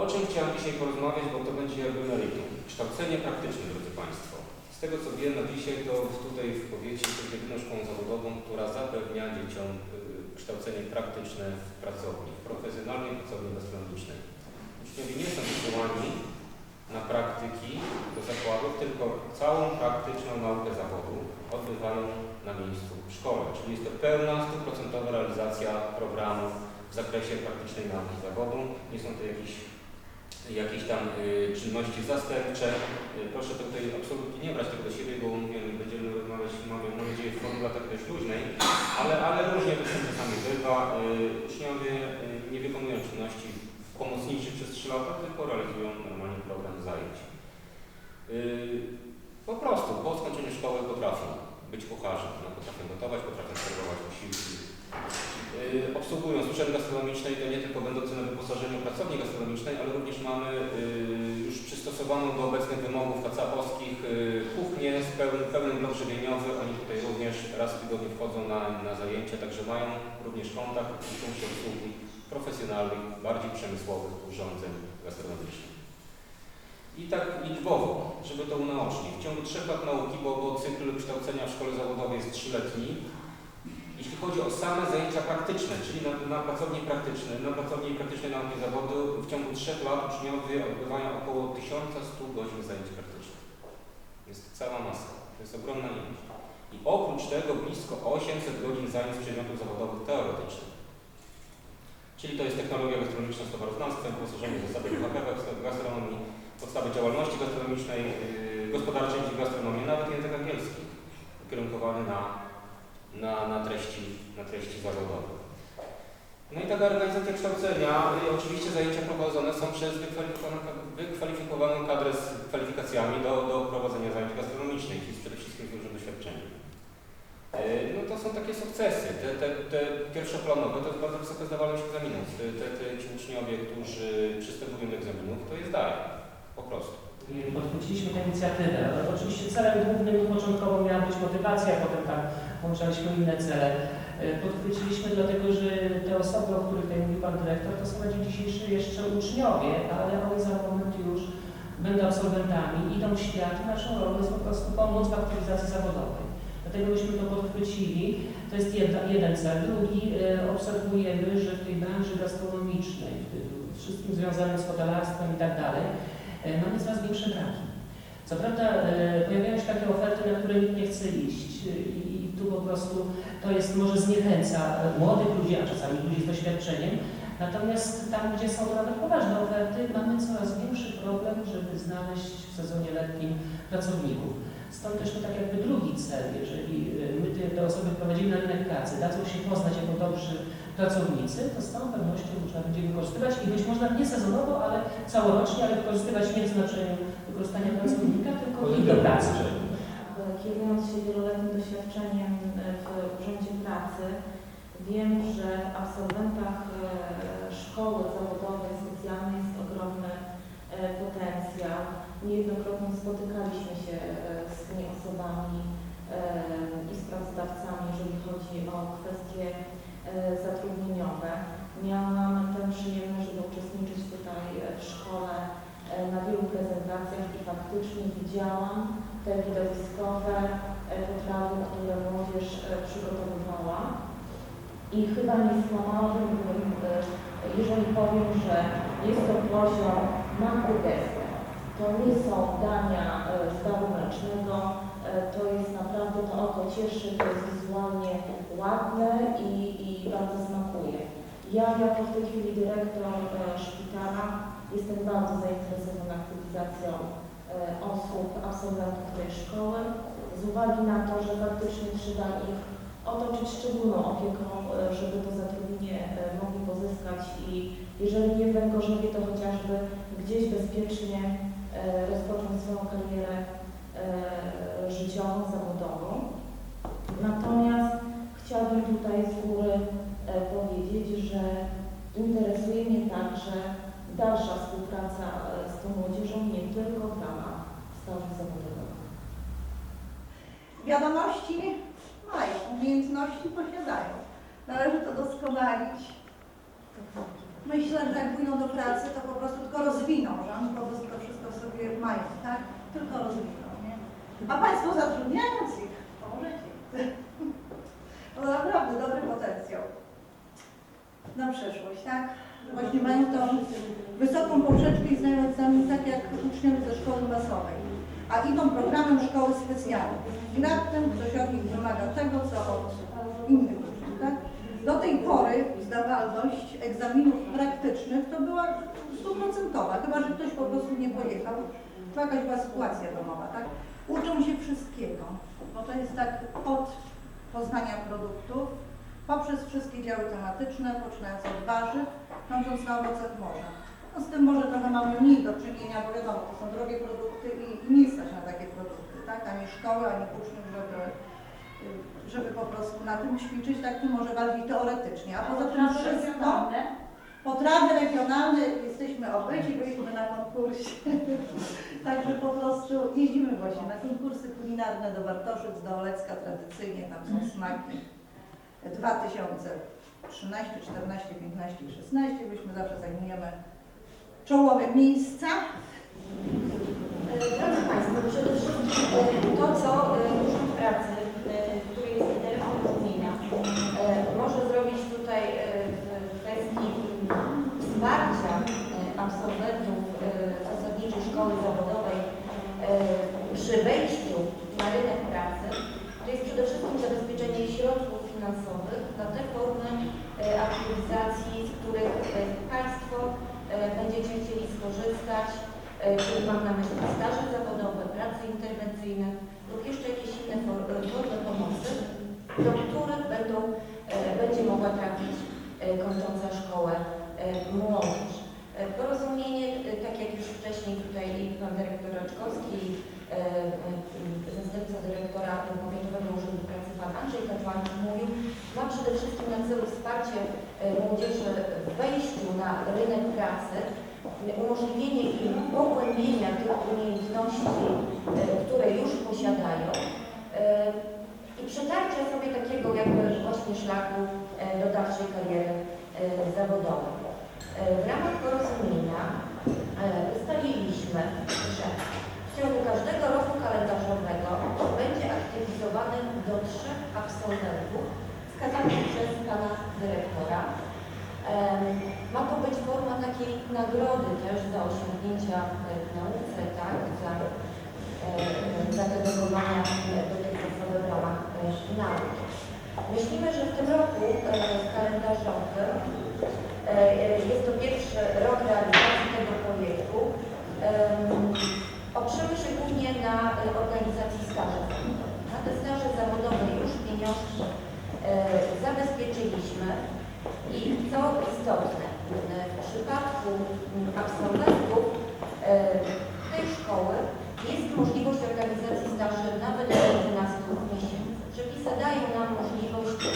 o czym chciałem dzisiaj porozmawiać, bo to będzie jakby meritum. Kształcenie praktyczne, drodzy Państwo. Z tego co wiem na dzisiaj, to tutaj w powiecie jest jedyną szkołą zawodową, która zapewnia dzieciom y, kształcenie praktyczne w pracowni, w profesjonalnej pracowni gastronomicznej. Uczniowie nie są wysyłani na praktyki do zakładów, tylko całą praktyczną naukę zawodu odbywają na miejscu w szkole. Czyli jest to pełna, stuprocentowa realizacja programu w zakresie praktycznej nauki zawodu. Nie są to jakieś, jakieś tam y, czynności zastępcze. Y, proszę to tutaj absolutnie nie brać tego do siebie, bo mówię, będziemy rozmawiać, mamy, mam nadzieję, w formule tak dość luźnej, ale, ale różnie to się czasami bywa. Y, uczniowie nie wykonują czynności pomocniczych przez 3 lata, tylko realizują normalnie program zajęć. Po prostu po skończeniu szkoły potrafią być kucharzem, no, potrafią gotować, potrafią obsługują sprzęt gastronomiczny i to nie tylko będący na wyposażeniu pracowni gastronomicznej, ale również mamy yy, już przystosowaną do obecnych wymogów kacapowskich yy, kuchnię z pełnym, pełnym blok żywieniowy. Oni tutaj również raz w tygodniu wchodzą na, na zajęcia, także mają również kontakt i funkcję obsługi profesjonalnych, bardziej przemysłowych urządzeń gastronomicznych. I tak liczbowo, żeby to unaocznić. W ciągu trzech lat nauki, bo, bo cykl kształcenia w szkole zawodowej jest trzyletni, jeśli chodzi o same zajęcia praktyczne, czyli na, na pracowni praktycznej, na pracowni praktycznej nauki zawodu, w ciągu trzech lat uczniowie odbywają około 1100 godzin zajęć praktycznych. Jest cała masa, to jest ogromna ilość. I oprócz tego blisko 800 godzin zajęć przedmiotów zawodowych teoretycznych. Czyli to jest technologia gastronomiczna z towaroznawstwem, wyposażenie zasady w gastronomii, podstawy działalności gastronomicznej, yy, gospodarczej w gastronomii, nawet język angielski, ukierunkowany na, na, na, treści, na treści zawodowe. No i taka organizacja kształcenia, oczywiście zajęcia prowadzone są przez wykwalifikowaną, kadrę z kwalifikacjami do, do prowadzenia zajęć gastronomicznych i przede wszystkim z dużym doświadczeniem. No to są takie sukcesy, te, te, te pierwszoplanowe, to jest bardzo wysoka zdawalność egzaminów. Te, te, te ci uczniowie, którzy przystępują do egzaminów, to jest daje, po prostu. Podchwyciliśmy tę inicjatywę. Oczywiście celem głównym początkowo miała być motywacja, potem tam włączaliśmy inne cele. E, Podchwyciliśmy dlatego, że te osoby, o których tutaj mówił Pan Dyrektor, to są na dzień dzisiejszy jeszcze uczniowie, ale oni za moment już będą absolwentami, idą w świat i naszą rolą jest po prostu pomóc w aktywizacji zawodowej. Dlatego myśmy to podchwycili. To jest jedna, jeden cel. Drugi, e, obserwujemy, że w tej branży gastronomicznej, wszystkim związanym z hotelarstwem i tak dalej, e, mamy coraz większe braki. Co prawda e, pojawiają się takie oferty, na które nikt nie chce iść e, tu po prostu to jest może zniechęca e, młodych ludzi, a czasami ludzi z doświadczeniem. Natomiast tam, gdzie są nawet poważne oferty, mamy coraz większy problem, żeby znaleźć w sezonie letnim pracowników. Stąd też to tak jakby drugi cel, jeżeli e, my te, osoby wprowadzimy na rynek pracy, dadzą się poznać jako dobrzy pracownicy, to z całą pewnością można będzie wykorzystywać i być może nie sezonowo, ale całorocznie, ale wykorzystywać nie w znaczeniu wykorzystania pracownika, tylko i do pracy. Kierując się wieloletnim doświadczeniem w Urzędzie Pracy, wiem, że w absolwentach e, szkoły zawodowej specjalnej jest ogromny e, potencjał. Niejednokrotnie spotykaliśmy się e, z tymi osobami e, i z pracodawcami, jeżeli chodzi o kwestie e, zatrudnieniowe. Miałam tę przyjemność, żeby uczestniczyć tutaj e, w szkole e, na wielu prezentacjach i faktycznie widziałam te widowiskowe e, potrawy, które młodzież e, przygotowywała. I chyba nie skłamałabym, e, jeżeli powiem, że jest to poziom makrogesty. To nie są dania z daru mlecznego, to jest naprawdę, to oko cieszy, to jest wizualnie ładne i, i bardzo smakuje. Ja jako w tej chwili dyrektor szpitala jestem bardzo zainteresowana aktywizacją osób, absolwentów tej szkoły, z uwagi na to, że faktycznie trzeba ich otoczyć szczególną opieką, e, żeby to zatrudnienie e, mogli pozyskać i jeżeli nie w Węgorzewie, to chociażby gdzieś bezpiecznie e, rozpocząć swoją karierę e, życiową, zawodową. Natomiast chciałabym tutaj z góry e, powiedzieć, że interesuje mnie także dalsza współpraca e, z tą młodzieżą, nie tylko w ramach stażu zawodowego. Wiadomości mają, umiejętności posiadają. Należy to doskonalić. myślę, że jak pójdą do pracy, to po prostu tylko rozwiną, że oni po prostu to wszystko sobie mają, tak? Tylko rozwiną, nie? A Państwo zatrudniając ich, pomożecie. To naprawdę dobry potencjał na przyszłość, tak? Właśnie mają tą wysoką poprzeczkę i zdają egzamin tak jak uczniowie ze szkoły masowej. A idą programem szkoły specjalnej. I raptem ktoś od nich wymaga tego, co od innych uczniów, tak? Do tej pory zdawalność egzaminów praktycznych to była stuprocentowa, chyba że ktoś po prostu nie pojechał. To jakaś była sytuacja domowa, tak? Uczą się wszystkiego, bo to jest tak od poznania produktów, poprzez wszystkie działy tematyczne, poczynając od warzyw, kończąc na owocach morza. No z tym może trochę mamy mniej do czynienia, bo wiadomo, to są drogie produkty i, i nie stać na takie produkty, tak? Ani szkoły, ani uczniów, żeby, żeby po prostu na tym ćwiczyć, tak tu może bardziej teoretycznie. A poza tym wszystko, potrawy regionalne, jesteśmy obyci, byliśmy na konkursie. Także po prostu jeździmy właśnie na konkursy kulinarne do Bartoszyc, do Olecka tradycyjnie, tam są smaki. 2013, 14, 15 i 16, byśmy zawsze zajmujemy czołowe miejsca. E, Drodzy Państwo, przede wszystkim e, to, co e, Urząd Pracy, e, który jest liderem porozumienia, e, może zrobić tutaj e, w kwestii mm, wsparcia e, absolwentów e, zasadniczej szkoły zawodowej e, przy wejściu na rynek pracy, to jest przede wszystkim zabezpieczenie środków finansowych na te formy e, aktywizacji, z których Państwo e, będziecie chcieli skorzystać, e, czyli mam na myśli staże zawodowe, prace interwencyjne lub jeszcze jakieś inne e, formy pomocy, do których będą, będzie mogła trafić kończąca szkołę młodzież. Porozumienie, tak jak już wcześniej tutaj pan dyrektor Raczkowski, zastępca dyrektora Powiatowego Urzędu Pracy pan Andrzej Katłańczyk mówił, ma przede wszystkim na celu wsparcie młodzieży w wejściu na rynek pracy, umożliwienie im pogłębienia tych umiejętności, e, które już posiadają e, i przetarcia sobie takiego jakby właśnie szlaku e, do dalszej kariery zawodowej. W ramach porozumienia ustaliliśmy, że w ciągu każdego roku kalendarzowego będzie aktywizowanych do trzech absolwentów wskazanych przez pana dyrektora. Ma to być forma takiej nagrody też za osiągnięcia e, w nauce, tak, za e, zadedykowania dotychczasowe w ramach e, nauki. Myślimy, że w tym roku e, kalendarzowym e, e, jest to pierwszy rok realizacji tego projektu. Em, Oprzemy się głównie na e, organizacji staży zawodowych. Na te staże zawodowe już pieniążki e, zabezpieczyliśmy i co istotne, w przypadku absolwentów e, tej szkoły jest możliwość organizacji staży nawet do 12 miesięcy. Przepisy dają nam możliwość e,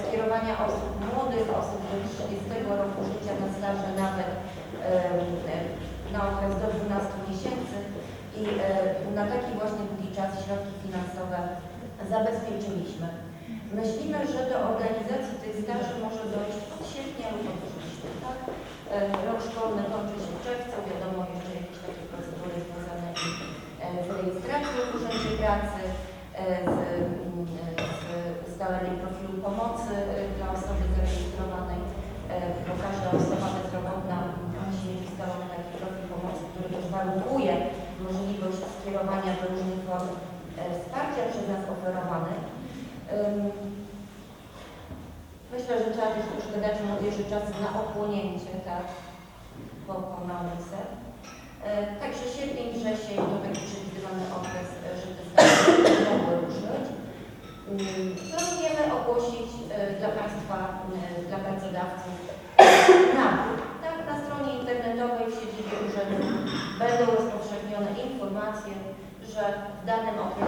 skierowania osób młodych, osób do 30 roku życia na staże nawet e, na okres do 12 miesięcy i na taki właśnie długi czas środki finansowe zabezpieczyliśmy. Myślimy, że do organizacji tych staży może dojść od sierpnia lub od września. Tak? E, Rok szkolny kończy się czerwcu, wiadomo, jeszcze jakieś takie procedury związane e, z rejestracją w Urzędzie Pracy, e, z, mm, z ustaleniem profilu pomocy dla osoby zarejestrowanej, bo każda osoba bezrobotna musi mieć ustalony taki profil pomocy, który też warunkuje możliwość skierowania do różnych form wsparcia przez nas oferowanych. Myślę, że trzeba też troszkę dać młodzieży czas na ochłonięcie, tak, po nauce. E, Także sierpień, wrzesień to taki przewidywany okres, e, że te mogły ruszyć. Planujemy ogłosić e, dla Państwa, e, dla pracodawców nabór. Tak, na stronie internetowej w siedzibie urzędu będą rozpowszechnione informacje, że w danym okresie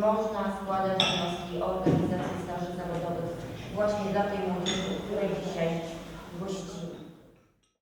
można składać wnioski o organizację staży zawodowych właśnie dla tej młodzieży, której dzisiaj gościmy.